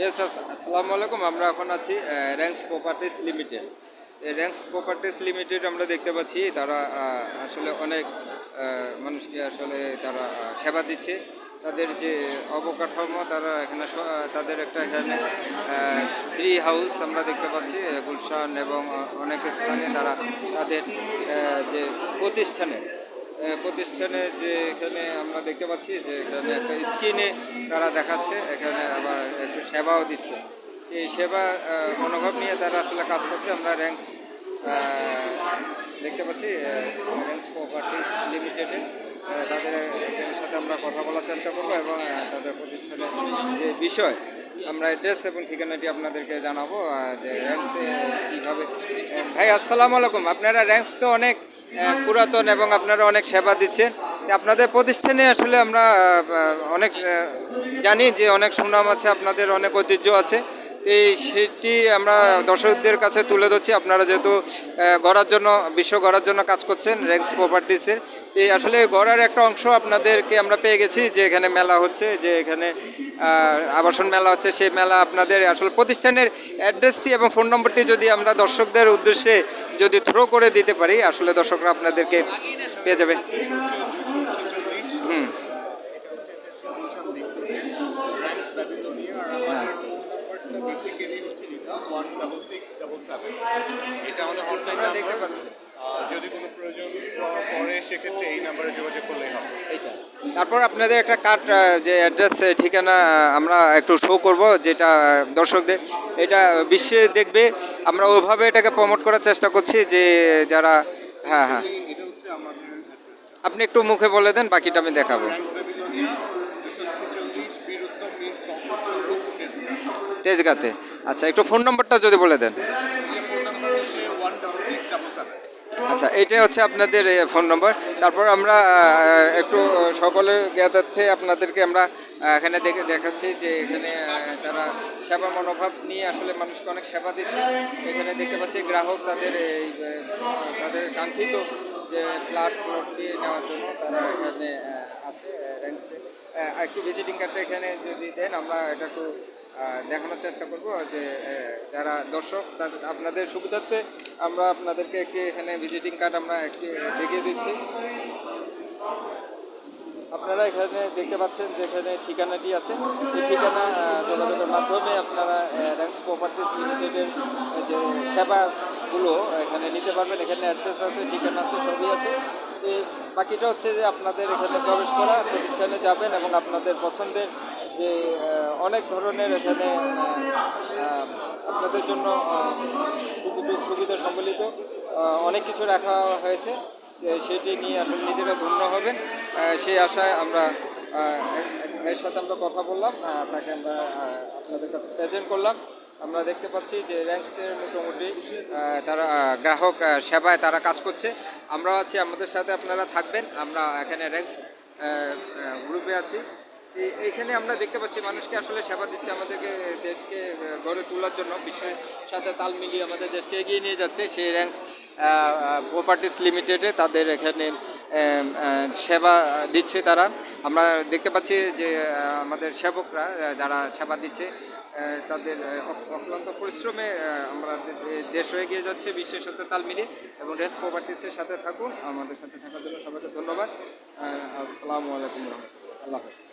Yes আসসালামু আলাইকুম আমরা এখন আছি Ranks Properties Limited Ranks Properties Limited আমরা দেখতে পাচ্ছি, তারা আসলে অনেক মানুষকে আসলে তারা সেবা দিচ্ছে। তাদের যে অবকাঠামো, তারা এখানে তাদের একটা এখানে ফ্রি হাউস আমরা দেখতে পাচ্ছি গুলশান এবং অনেক স্থানে তারা তাদের যে প্রতিষ্ঠানে প্রতিষ্ঠানে যে এখানে আমরা দেখতে পাচ্ছি যে এখানে একটা স্ক্রিনে তারা দেখাচ্ছে, এখানে আবার সেবাও দিচ্ছে। সেই সেবা মনোভাব নিয়ে তারা আসলে কাজ করছে। আমরা র্যাঙ্কস দেখতে পাচ্ছি র্যাঙ্কস প্রপার্টিস লিমিটেডে তাদের সাথে আমরা কথা বলার চেষ্টা করব এবং তাদের প্রতিষ্ঠানের যে বিষয়, আমরা অ্যাড্রেস এবং ঠিকানাটি আপনাদেরকে জানাব। যে র্যাঙ্কসে কীভাবে ভাই, আসসালামু আলাইকুম। আপনারা র্যাঙ্কস তো অনেক পুরাতন এবং আপনারা অনেক সেবা দিচ্ছেন। আপনাদের প্রতিষ্ঠানে আসলে আমরা অনেক জানি যে অনেক সুনাম আছে আপনাদের অনেক ঐতিহ্য আছে। এই সেটি আমরা দর্শকদের কাছে তুলে ধরছি। আপনারা যেহেতু গড়ার জন্য, বিশ্ব গড়ার জন্য কাজ করছেন র্যাঙ্কস প্রপার্টিসের। এই আসলে গড়ার একটা অংশ আপনাদেরকে আমরা পেয়ে গেছি যে এখানে মেলা হচ্ছে, যে এখানে আবাসন মেলা হচ্ছে। সেই মেলা আপনাদের আসলে প্রতিষ্ঠানের অ্যাড্রেসটি এবং ফোন নম্বরটি যদি আমরা দর্শকদের উদ্দেশ্যে যদি থ্রো করে দিতে পারি, আসলে দর্শকরা আপনাদেরকে পেয়ে যাবে। হুম। এটা আমাদের হটলাইন দেখতে পাচ্ছি। যদি কোনো প্রয়োজন পড়ে সেক্ষেত্রে এই নাম্বারে যোগাযোগ করলেই হবে। এইটা। তারপর আপনাদের একটা কার্ড যে অ্যাড্রেস ঠিকানা আমরা একটু শো করব যেটা দর্শকদের। এটা বিশ্বে দেখবে। আমরা ওইভাবে এটাকে প্রমোট করার চেষ্টা করছি যে যারা হ্যাঁ হ্যাঁ। এটা হচ্ছে আমাদের আপনি একটু মুখে বলে দেন বাকিটা আমি দেখাবো। তেজগাতে। আচ্ছা একটু ফোন নম্বরটা যদি বলে দেন। আচ্ছা এইটাই হচ্ছে আপনাদের ফোন নম্বর। তারপর আমরা একটু সকলের জ্ঞাতার্থে আপনাদেরকে আমরা এখানে দেখে দেখাচ্ছি যে এখানে তারা সেবা মনোভাব নিয়ে আসলে মানুষকে অনেক সেবা দিচ্ছে। এখানে দেখতে পাচ্ছি গ্রাহক তাদের এই তাদের কাঙ্ক্ষিত যে প্লাট প্লটটি নেওয়ার জন্য তারা এখানে আছে র্যাঙ্কসে একটু ভিজিটিং কার্ডটা এখানে যদি দেন, আমরা এটা একটু দেখানোর চেষ্টা করব যে যারা দর্শক, তাদের, আপনাদের সুবিধার্থে আমরা আপনাদেরকে একটি এখানে ভিজিটিং কার্ড আমরা একটি দেখিয়ে দিচ্ছি। আপনারা এখানে দেখতে পাচ্ছেন যে এখানে ঠিকানাটি আছে। এই ঠিকানা যোগাযোগের মাধ্যমে আপনারা র্যাঙ্কস প্রপার্টিস লিমিটেডের যে সেবাগুলো এখানে নিতে পারবেন। এখানে অ্যাড্রেস আছে, ঠিকানা আছে, সবই আছে। তো বাকিটা হচ্ছে যে আপনাদের এখানে প্রবেশ করা, প্রতিষ্ঠানে যাবেন এবং আপনাদের পছন্দের যে অনেক ধরনের এখানে আপনাদের জন্য সুযোগ সুবিধা সম্বলিত অনেক কিছু রাখা হয়েছে। সেটি নিয়ে আসলে নিজেরা ধন্য হবেন। সেই আশায় আমরা এক ভাইয়ের সাথে আমরা কথা বললাম আহ, তাকে আমরা আপনাদের কাছে প্রেজেন্ট করলাম। আমরা দেখতে পাচ্ছি যে র্যাঙ্কসের মোটামুটি তারা গ্রাহক সেবায় তারা কাজ করছে। আমরাও আছি আমাদের সাথে আপনারা থাকবেন। আমরা এখানে র্যাঙ্কস গ্রুপে আছি। এই- এইখানে আমরা দেখতে পাচ্ছি মানুষকে আসলে সেবা দিচ্ছে আমাদেরকে দেশকে গড়ে তোলার জন্য। বিশ্বের সাথে তাল মিলিয়ে আমাদের দেশকে এগিয়ে নিয়ে যাচ্ছে। সেই র্যাঙ্কস প্রপার্টিস লিমিটেডে তাদের এখানে সেবা দিচ্ছে তারা। আমরা দেখতে পাচ্ছি যে আমাদের সেবকরা যারা সেবা দিচ্ছে তাদের অক্লান্ত পরিশ্রমে আমরা দেশ হয়ে গিয়ে যাচ্ছে, বিশ্বের সাথে তাল মিলিয়ে এবং রেস প্রপার্টিসের সাথে থাকুন। আমাদের সাথে থাকার জন্য সবাইকে ধন্যবাদ। আসসালামু আলাইকুম রহমতুল্লাহ। আল্লাহ হাফেজ।